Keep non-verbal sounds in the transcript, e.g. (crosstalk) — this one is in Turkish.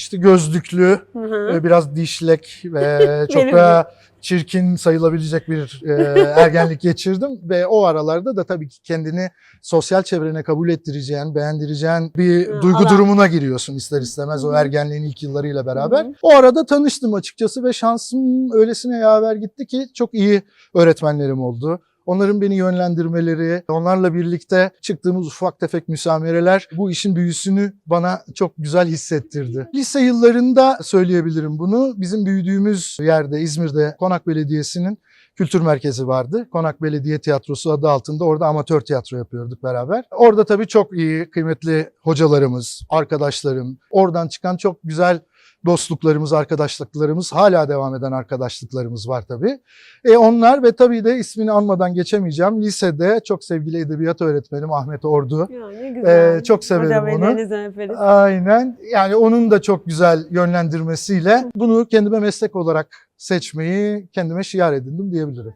işte gözlüklü, Hı hı. e, biraz dişlek ve (laughs) çok da çirkin sayılabilecek bir e, (laughs) ergenlik geçirdim ve o aralarda da tabii ki kendini sosyal çevrene kabul ettireceğin, beğendireceğin bir Hı, duygu alan. durumuna giriyorsun ister istemez Hı o ergenliğin ilk yıllarıyla beraber. Hı. O arada tanıştım açıkçası ve şansım öylesine yaver gitti ki çok iyi öğretmenlerim oldu. Onların beni yönlendirmeleri, onlarla birlikte çıktığımız ufak tefek müsamereler bu işin büyüsünü bana çok güzel hissettirdi. Lise yıllarında söyleyebilirim bunu. Bizim büyüdüğümüz yerde İzmir'de Konak Belediyesi'nin kültür merkezi vardı. Konak Belediye Tiyatrosu adı altında orada amatör tiyatro yapıyorduk beraber. Orada tabii çok iyi, kıymetli hocalarımız, arkadaşlarım, oradan çıkan çok güzel dostluklarımız, arkadaşlıklarımız, hala devam eden arkadaşlıklarımız var tabii. E onlar ve tabii de ismini anmadan geçemeyeceğim. Lisede çok sevgili edebiyat öğretmenim Ahmet Ordu. Ya. Ee, çok severim Hocam onu. Aynen. Yani onun da çok güzel yönlendirmesiyle bunu kendime meslek olarak seçmeyi kendime şiar edindim diyebilirim.